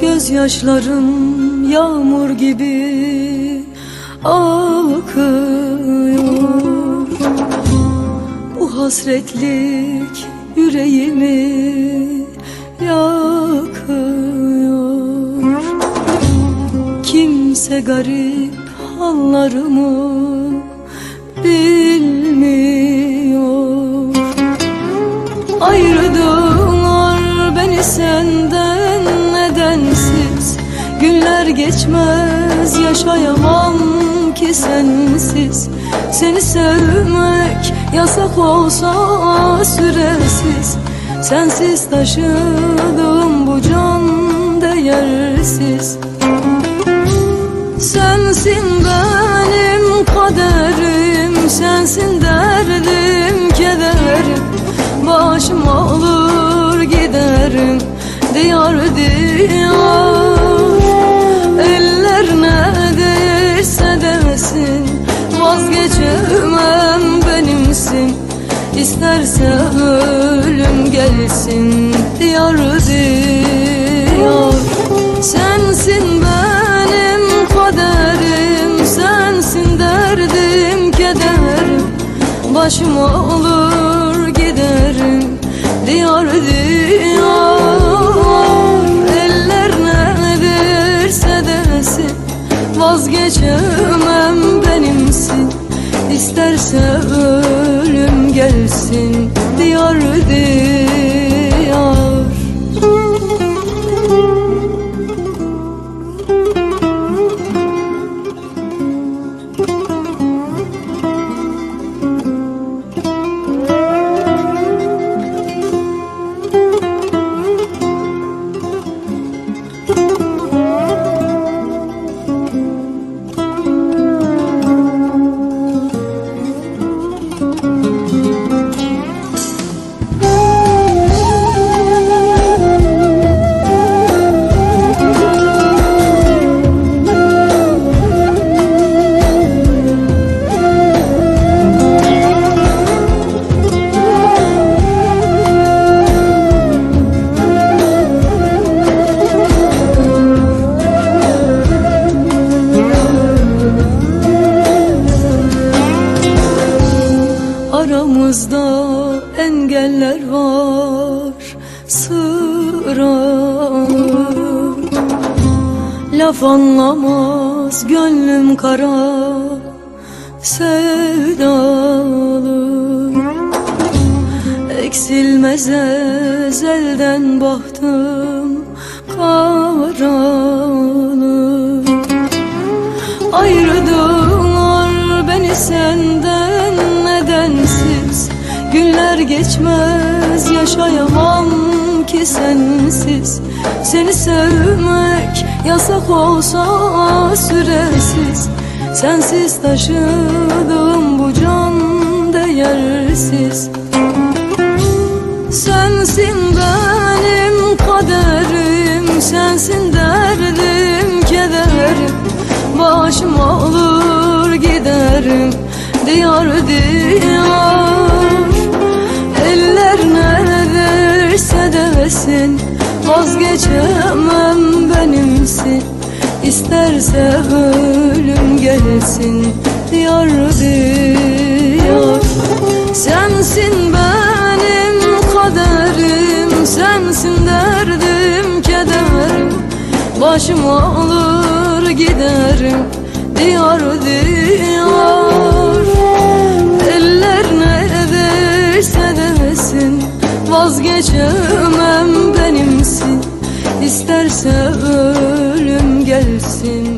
Gözyaşlarım yağmur gibi akıyor Bu hasretlik yüreğimi yakıyor. Kimse garip hallarımı bilmiyor. Ayırdılar beni senden nedensiz? Günler geçmez yaşayamam ki sensiz. Seni sevmek yasak olsa süresiz. Sensiz taşıdığım bu can değersiz Sensin benim kaderim Sensin derdim kederim. Başım alır giderim Diyar diyar. Eller ne derse desin Vazgeçemem benimsin. İsterse ölüm gelsin diyar olur giderim Diyar diyar. Eller ne derse Vazgeçemem benimsin. İsterse ölüm gelsin Diyar diyar Aramızda engeller var sıralı Laf anlamaz gönlüm kara sevdalı. Eksilmez ezelden bahtım karalı Günler geçmez yaşayamam ki sensiz. Seni sevmek yasak olsa süresiz. Sensiz taşıdığım bu can değersiz. Sensin benim kaderim Sensin derdim kederim. Başım alır giderim Diyar diyar desin Vazgeçemem benimsin. İsterse ölüm gelsin Diyar diyar Sensin benim kaderim Sensin derdim kederim. Başım alır giderim Diyar diyar Eller ne derse desin Vazgeçemem İsterse ölüm gelsin